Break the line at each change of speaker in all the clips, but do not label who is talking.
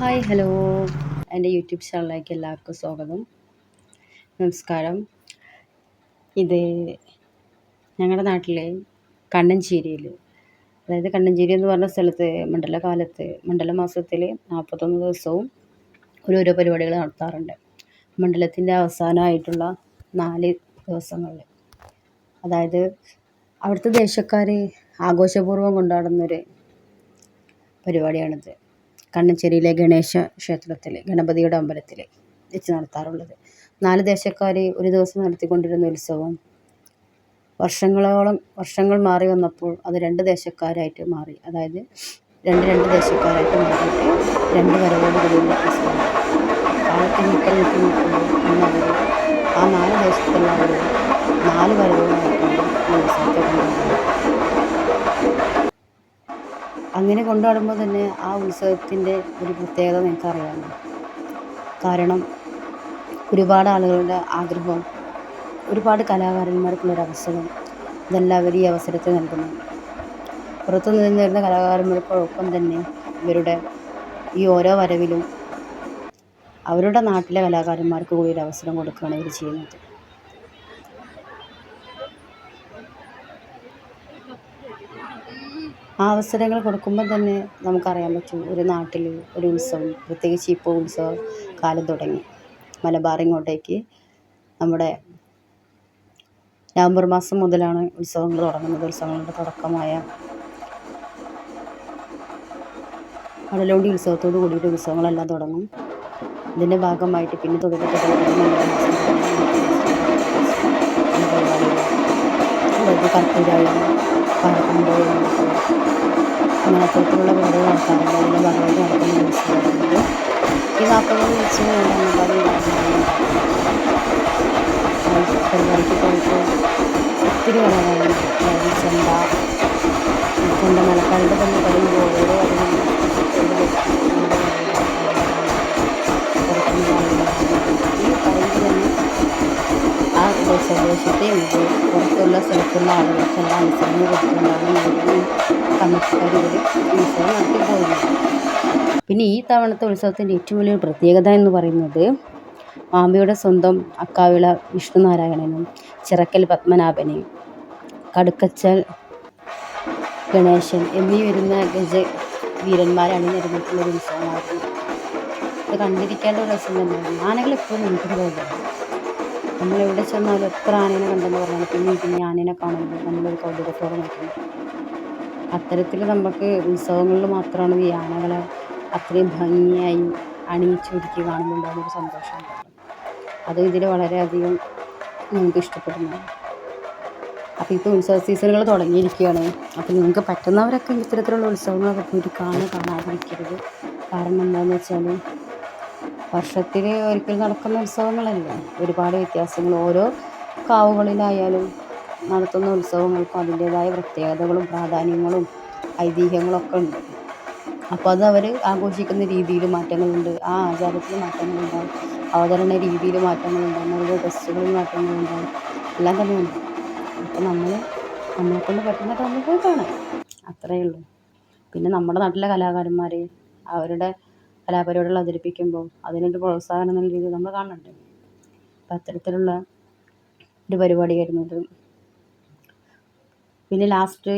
Hi hello. എന്റെ YouTube ചാനലിലേക്ക് എല്ലാവർക്കും സ്വാഗതം. നമസ്കാരം. ഇത് ഞങ്ങളുടെ നാട്ടിലെ കണ്ണഞ്ചേരിയിൽ അതായത് കണ്ണഞ്ചേരി എന്ന് പറഞ്ഞ സ്ഥലത്ത് മണ്ഡലകാലത്ത് മണ്ഡല മാസത്തിൽ നാൽപ്പത്തൊന്ന് ദിവസവും ഓരോരോ പരിപാടികൾ നടത്താറുണ്ട്. മണ്ഡലത്തിന്റെ അവസാനമായിട്ടുള്ള നാല് ദിവസങ്ങളിൽ അതായത് അവിടുത്തെ ദേശക്കാർ ആഘോഷപൂർവം കൊണ്ടാടുന്നൊരു പരിപാടിയാണിത്. കണ്ണഞ്ചേരിയിലെ ഗണേശ ക്ഷേത്രത്തിൽ ഗണപതിയുടെ അമ്പലത്തിൽ വെച്ച് നടത്താറുള്ളത്. നാല് ദേശക്കാർ ഒരു ദിവസം നടത്തിക്കൊണ്ടിരുന്ന ഉത്സവം വർഷങ്ങളോളം വർഷങ്ങൾ മാറി വന്നപ്പോൾ അത് രണ്ട് ദേശക്കാരായിട്ട് മാറി. അതായത് രണ്ട് രണ്ട് ദേശക്കാരായിട്ട് മാറിയിട്ട് രണ്ട് വരവോടുകൂടിയുള്ള ഉത്സവം. കാലത്ത് നിൽക്കൽ നിൽക്കി നിൽക്കുമ്പോൾ ആ നാല് ദേശത്തുള്ള അവർ നാല് ഈ ഉത്സവത്തെ കൊണ്ടുപോകുന്നത് അങ്ങനെ കൊണ്ടാടുമ്പോൾ തന്നെ ആ ഉത്സവത്തിന്റെ ഒരു പ്രത്യേകത നിങ്ങൾക്കറിയാമല്ലോ കാരണം ഒരുപാട് ആളുകളുടെ ആഗ്രഹവും ഒരുപാട് കലാകാരന്മാർക്കുള്ളൊരു അവസരം ഇതെല്ലാം ഈ അവസരത്തിൽ നൽകുന്നു. പുറത്തു നിന്ന് വരുന്ന കലാകാരന്മാർക്കൊപ്പം തന്നെ ഇവരുടെ ഈ ഓരോ വരവിലും അവരുടെ നാട്ടിലെ കലാകാരന്മാർക്ക് കൂടി ഒരു അവസരം കൊടുക്കുകയാണ് ഇവർ ചെയ്യുന്നത്. ആ അവസരങ്ങൾ കൊടുക്കുമ്പോൾ തന്നെ നമുക്കറിയാൻ പറ്റും. ഒരു നാട്ടിൽ ഒരു ഉത്സവം പ്രത്യേകിച്ച് ഇപ്പോൾ ഉത്സവ കാലം തുടങ്ങി. മലബാർ ഇങ്ങോട്ടേക്ക് നമ്മുടെ നവംബർ മാസം മുതലാണ് ഉത്സവങ്ങൾ തുടങ്ങുന്നത്. ഉത്സവങ്ങളുടെ തുടക്കമായ കടലോണ്ടി ഉത്സവത്തോട് കൂടിയിട്ട് ഉത്സവങ്ങളെല്ലാം തുടങ്ങും. ഇതിന്റെ ഭാഗമായിട്ട് പിന്നെ തുടരെ തുടരെ കർപ്പൂരായി പാടക്കുമ്പോൾ അങ്ങനെ അത്തരത്തിലുള്ള പരിപാടികൾ നടത്താറുണ്ട് അതിന്റെ ഭാഗമായിട്ട് നടക്കുന്ന ഉത്സവങ്ങളുണ്ട് ഈ നാൽപ്പത് ഉത്സവം പരിപാടിക്ക് പോയിട്ട് ഒത്തിരി കലാകാരന്മാർ അതായത് ചെണ്ട ചെണ്ട മലക്കാരുടെ തന്നെ പറയുമ്പോൾ ഓരോരോ ഈ ഇത് പുറത്തുള്ള സ്ഥലത്തുള്ള ആളുകൾക്കെല്ലാം അവസരങ്ങൾ കൊടുത്തുകൊണ്ടാണ് പോകുന്നത് പിന്നെ ഈ തവണത്തെ ഉത്സവത്തിന്റെ ഏറ്റവും വലിയൊരു പ്രത്യേകത എന്ന് പറയുന്നത് മാമ്പയുടെ സ്വന്തം അക്കാവിള വിഷ്ണുനാരായണനും ചിറക്കൽ പത്മനാഭനെയും കടുക്കച്ചൽ ഗണേശൻ എന്നീ വരുന്ന ഗജ വീരന്മാരെ അണിനിരന്നിട്ടുള്ളൊരു ഉത്സവമായിരുന്നു. ഇത് കണ്ടിരിക്കേണ്ട ഒരു രസം തന്നെയാണ്. ആനകൾ എപ്പോഴും നമുക്കൊരു കൗതുകം നമ്മൾ എവിടെ ചെന്നാലും എത്ര ആനേനെ കണ്ടെന്ന് പറഞ്ഞാലും പിന്നെ പിന്നെ ആനേനെ കാണുമ്പോൾ നമ്മളൊരു കൗതുകത്തോടെ നോക്കുന്നു അത്തരത്തിൽ നമുക്ക് ഉത്സവങ്ങളിൽ മാത്രമാണ് ഈ ആനകളെ അത്രയും ഭംഗിയായി അണിയിച്ചൊരുക്കി കാണുമ്പോൾ സന്തോഷം അത് ഇതിൽ വളരെയധികം നിങ്ങൾക്ക് ഇഷ്ടപ്പെടുന്നു അപ്പോൾ ഇപ്പോൾ ഉത്സവ സീസണുകൾ തുടങ്ങിയിരിക്കുകയാണ്. അപ്പോൾ നിങ്ങൾക്ക് പറ്റുന്നവരൊക്കെ ഇത്തരത്തിലുള്ള ഉത്സവങ്ങളൊക്കെ പോയിട്ട് കാണാൻ കാണാതിരിക്കരുത്. കാരണം എന്താണെന്ന് വെച്ചാൽ വർഷത്തിൽ ഒരിക്കൽ നടക്കുന്ന ഉത്സവങ്ങളല്ലേ? ഒരുപാട് വ്യത്യാസങ്ങൾ. ഓരോ കാവുകളിലായാലും നടത്തുന്ന ഉത്സവങ്ങൾക്കും അതിന്റേതായ പ്രത്യേകതകളും പ്രാധാന്യങ്ങളും ഐതിഹ്യങ്ങളൊക്കെ ഉണ്ട്. അപ്പോൾ അത് അവർ ആഘോഷിക്കുന്ന രീതിയിൽ മാറ്റങ്ങളുണ്ട്. ആ ആചാരത്തിൽ മാറ്റങ്ങളുണ്ടാവും. അവതരണ രീതിയിൽ മാറ്റങ്ങളുണ്ടാവും. അവരുടെ ഡ്രസ്സുകളിൽ മാറ്റങ്ങളുണ്ടാവും. എല്ലാം തന്നെയുണ്ട് അപ്പോൾ നമ്മൾ നമ്മളെക്കൊണ്ട് പറ്റുന്ന ടൈമിൽ പോയി കാണാം. അത്രയേ ഉള്ളൂ. പിന്നെ നമ്മുടെ നാട്ടിലെ കലാകാരന്മാർ അവരുടെ കലാപരിപാടികൾ അവതരിപ്പിക്കുമ്പോൾ അതിനൊരു പ്രോത്സാഹനം എന്നുള്ള രീതിയിൽ നമ്മൾ കാണുന്നുണ്ട്. അപ്പം അത്തരത്തിലുള്ള ഒരു പരിപാടിയായിരുന്നു ഇത് പിന്നെ ലാസ്റ്റ്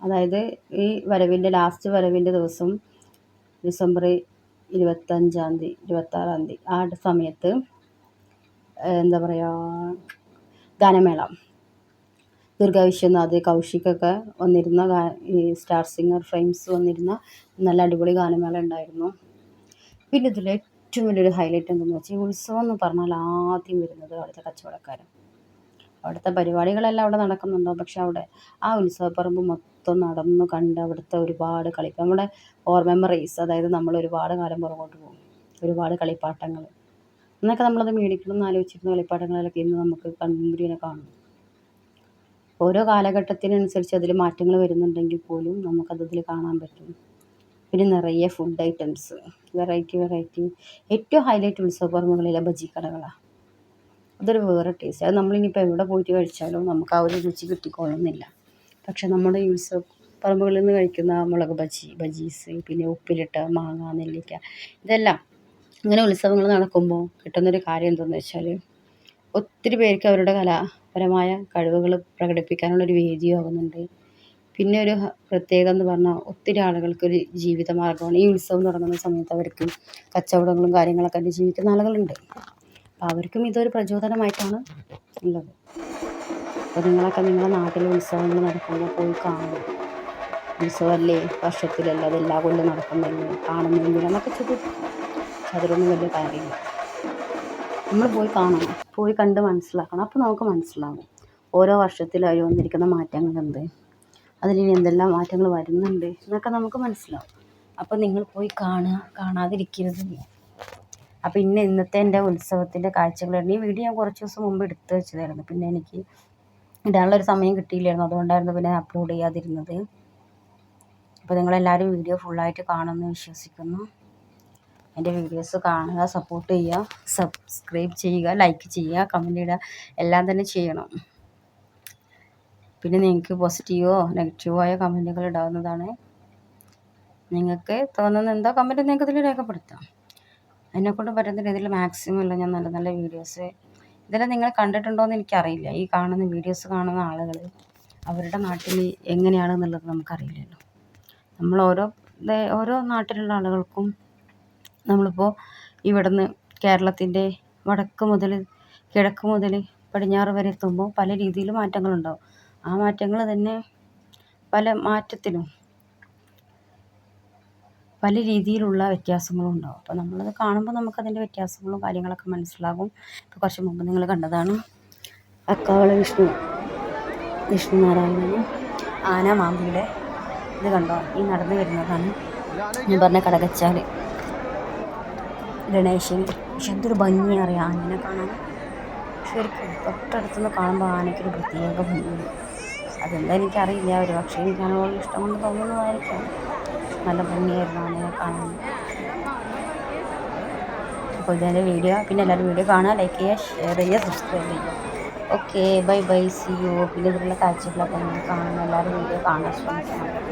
അതായത് ഈ വരവിന്റെ ലാസ്റ്റ് വരവിന്റെ ദിവസം ഡിസംബർ ഇരുപത്തഞ്ചാം തീയതി ഇരുപത്താറാം തീയതി ആ സമയത്ത് എന്താ പറയുക ഗാനമേള. ദുർഗാ വിശ്വനാഥ് കൗശിക്കൊക്കെ വന്നിരുന്ന ഈ സ്റ്റാർ സിംഗർ ഫ്രെയിംസ് വന്നിരുന്ന നല്ല അടിപൊളി ഗാനമേള ഉണ്ടായിരുന്നു. പിന്നെ ഇതിൽ ഏറ്റവും വലിയൊരു ഹൈലൈറ്റ് എന്തെന്ന് വെച്ചാൽ ഈ ഉത്സവം എന്ന് പറഞ്ഞാൽ ആദ്യം വരുന്നത് അവിടുത്തെ കച്ചവടക്കാരൻ അവിടുത്തെ പരിപാടികളെല്ലാം അവിടെ നടക്കുന്നുണ്ടോ. പക്ഷെ അവിടെ ആ ഉത്സവപ്പറമ്പ് മൊത്തം നടന്നു കണ്ട് അവിടുത്തെ ഒരുപാട് കളി നമ്മുടെ ഓർ മെമ്മറീസ് അതായത് നമ്മൾ ഒരുപാട് കാലം പുറകോട്ട് പോകും. ഒരുപാട് കളിപ്പാട്ടങ്ങൾ. എന്നൊക്കെ നമ്മളത് മേടിക്കണം എന്ന് ആലോചിച്ചിരുന്ന കളിപ്പാട്ടങ്ങളിലൊക്കെ ഇന്ന് നമുക്ക് കൺമുമ്പിലിങ്ങനെ കാണും. ഓരോ കാലഘട്ടത്തിനനുസരിച്ച് അതിൽ മാറ്റങ്ങൾ വരുന്നുണ്ടെങ്കിൽ പോലും നമുക്കത് കാണാൻ പറ്റും. പിന്നെ നിറയെ ഫുഡ് ഐറ്റംസ് വെറൈറ്റി വെറൈറ്റി ഏറ്റവും ഹൈലൈറ്റ് ഉത്സവപ്പറമ്പുകളിലെ ബജി കടകളാണ് അതൊരു വേറെ ടേസ്റ്റ് അത് നമ്മളിനിയിപ്പോൾ എവിടെ പോയിട്ട് കഴിച്ചാലും നമുക്ക് ആ ഒരു രുചി കിട്ടിക്കൊള്ളുന്നില്ല. പക്ഷെ നമ്മുടെ ഈ ഉത്സവ പറമ്പുകളിൽ നിന്ന് കഴിക്കുന്ന മുളക് ബജി ബജീസ് പിന്നെ ഉപ്പിലിട്ട മാങ്ങ നെല്ലിക്ക ഇതെല്ലാം ഇങ്ങനെ ഉത്സവങ്ങൾ നടക്കുമ്പോൾ കിട്ടുന്നൊരു കാര്യം എന്താണെന്ന് വെച്ചാൽ ഒത്തിരി പേർക്ക് അവരുടെ കലാപരമായ കഴിവുകൾ പ്രകടിപ്പിക്കാനുള്ളൊരു വേദിയാകുന്നുണ്ട്. പിന്നെ ഒരു പ്രത്യേകത എന്ന് പറഞ്ഞാൽ ഒത്തിരി ആളുകൾക്കൊരു ജീവിത മാർഗമാണ് ഈ ഉത്സവം തുടങ്ങുന്ന സമയത്ത് അവർക്ക് കച്ചവടങ്ങളും കാര്യങ്ങളൊക്കെ ആയിട്ട് ജീവിക്കുന്ന ആളുകളുണ്ട്. അപ്പം അവർക്കും ഇതൊരു പ്രചോദനമായിട്ടാണ് ഉള്ളത്. അപ്പോൾ നിങ്ങളൊക്കെ നിങ്ങളുടെ നാട്ടിൽ ഉത്സവങ്ങൾ നടക്കുമ്പോൾ പോയി കാണും ഉത്സവമല്ലേ വർഷത്തിലല്ല അത് എല്ലാ കൊല്ലം കാണുന്നില്ല എന്നൊക്കെ ചോദിക്കും അതിലൊന്നും വലിയ കാര്യമില്ല നമ്മൾ പോയി കാണണം. പോയി കണ്ട് മനസ്സിലാക്കണം. അപ്പോൾ നമുക്ക് മനസ്സിലാവും. ഓരോ വർഷത്തിലായി വന്നിരിക്കുന്ന മാറ്റങ്ങൾ അതിലിനി എന്തെല്ലാം മാറ്റങ്ങൾ വരുന്നുണ്ട് എന്നൊക്കെ നമുക്ക് മനസ്സിലാവും. അപ്പോൾ നിങ്ങൾ പോയി കാണുക കാണാതിരിക്കരുത് അപ്പോൾ ഇന്ന് ഇന്നത്തെ എന്റെ ഉത്സവത്തിന്റെ കാഴ്ചകളായിരുന്നു ഈ വീഡിയോ ഞാൻ കുറച്ച് ദിവസം മുമ്പ് എടുത്ത് വെച്ചതായിരുന്നു. പിന്നെ എനിക്ക് ഇടാനുള്ളൊരു സമയം കിട്ടിയില്ലായിരുന്നു. അതുകൊണ്ടായിരുന്നു പിന്നെ അപ്ലോഡ് ചെയ്യാതിരുന്നത്. അപ്പോൾ നിങ്ങളെല്ലാവരും വീഡിയോ ഫുള്ളായിട്ട് കാണുമെന്ന് വിശ്വസിക്കുന്നു. എന്റെ വീഡിയോസ് കാണുക സപ്പോർട്ട് ചെയ്യുക സബ്സ്ക്രൈബ് ചെയ്യുക ലൈക്ക് ചെയ്യുക കമന്റ് ഇടുക എല്ലാം തന്നെ ചെയ്യണം. പിന്നെ നിങ്ങൾക്ക് പോസിറ്റീവോ നെഗറ്റീവോ ആയ കമന്റുകൾ ഇടാവുന്നതാണ്. നിങ്ങൾക്ക് തോന്നുന്ന എന്തോ കമന്റ് നിങ്ങൾക്ക് ഇതിൽ രേഖപ്പെടുത്താം. എന്നെക്കൊണ്ട് പറ്റുന്ന രീതിയിൽ മാക്സിമം അല്ല ഞാൻ നല്ല നല്ല വീഡിയോസ് ഇതെല്ലാം നിങ്ങൾ കണ്ടിട്ടുണ്ടോ എന്ന് എനിക്കറിയില്ല. ഈ കാണുന്ന വീഡിയോസ് കാണുന്ന ആളുകൾ അവരുടെ നാട്ടിൽ എങ്ങനെയാണെന്നുള്ളത് നമുക്കറിയില്ലല്ലോ. നമ്മൾ ഓരോ ഓരോ നാട്ടിലുള്ള ആളുകൾക്കും നമ്മളിപ്പോൾ ഇവിടുന്ന് കേരളത്തിന്റെ വടക്ക് മുതൽ കിഴക്ക് മുതൽ പടിഞ്ഞാറ് വരെ എത്തുമ്പോൾ പല രീതിയിൽ മാറ്റങ്ങളുണ്ടാവും. ആ മാറ്റങ്ങൾ തന്നെ പല മാറ്റത്തിലും പല രീതിയിലുള്ള വ്യത്യാസങ്ങളും ഉണ്ടാവും. അപ്പോൾ നമ്മളത് കാണുമ്പോൾ നമുക്കതിന്റെ വ്യത്യാസങ്ങളും കാര്യങ്ങളൊക്കെ മനസ്സിലാകും. ഇപ്പോൾ കുറച്ച് മുമ്പ് നിങ്ങൾ കണ്ടതാണ് അക്കാവള വിഷ്ണു വിഷ്ണു നാരായണനും ആന മാമ്പിയുടെ ഇത് കണ്ടോ? ഈ നടന്നു വരുന്നതാണ്. ഞാൻ പറഞ്ഞ കടകച്ചാൽ ഗണേശൻ പക്ഷെ എന്തൊരു ഭംഗി അറിയാം ആനനെ കാണാൻ. ശരിക്കും തൊട്ടടുത്തുനിന്ന് കാണുമ്പോൾ ആനയ്ക്കൊരു പ്രത്യേക ഭംഗിയാണ് അതെന്താ എനിക്കറിയില്ല. ഒരു പക്ഷേ എനിക്ക് അതിനോട് ഇഷ്ടം കൊണ്ട് തോന്നുന്നതായിരിക്കാം. നല്ല ഭംഗിയായിരുന്നു അങ്ങനെ കാണാൻ. അപ്പോൾ ഇതിന്റെ വീഡിയോ. പിന്നെ എല്ലാവരും വീഡിയോ കാണുക ലൈക്ക് ചെയ്യുക ഷെയർ ചെയ്യുക സബ്സ്ക്രൈബ് ചെയ്യുക. Okay bye bye see you പിന്നെ ഇതിലുള്ള കാഴ്ചകളൊക്കെ നിങ്ങൾ കാണുന്ന എല്ലാവരും വീഡിയോ കാണാൻ ശ്രമിക്കണം.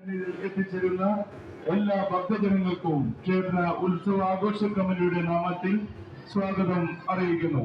എത്തിച്ചേരുന്ന എല്ലാ ഭക്തജനങ്ങൾക്കും ക്ഷേത്ര ഉത്സവാഘോഷ കമ്മിറ്റിയുടെ നാമത്തിൽ സ്വാഗതം അറിയിക്കുന്നു.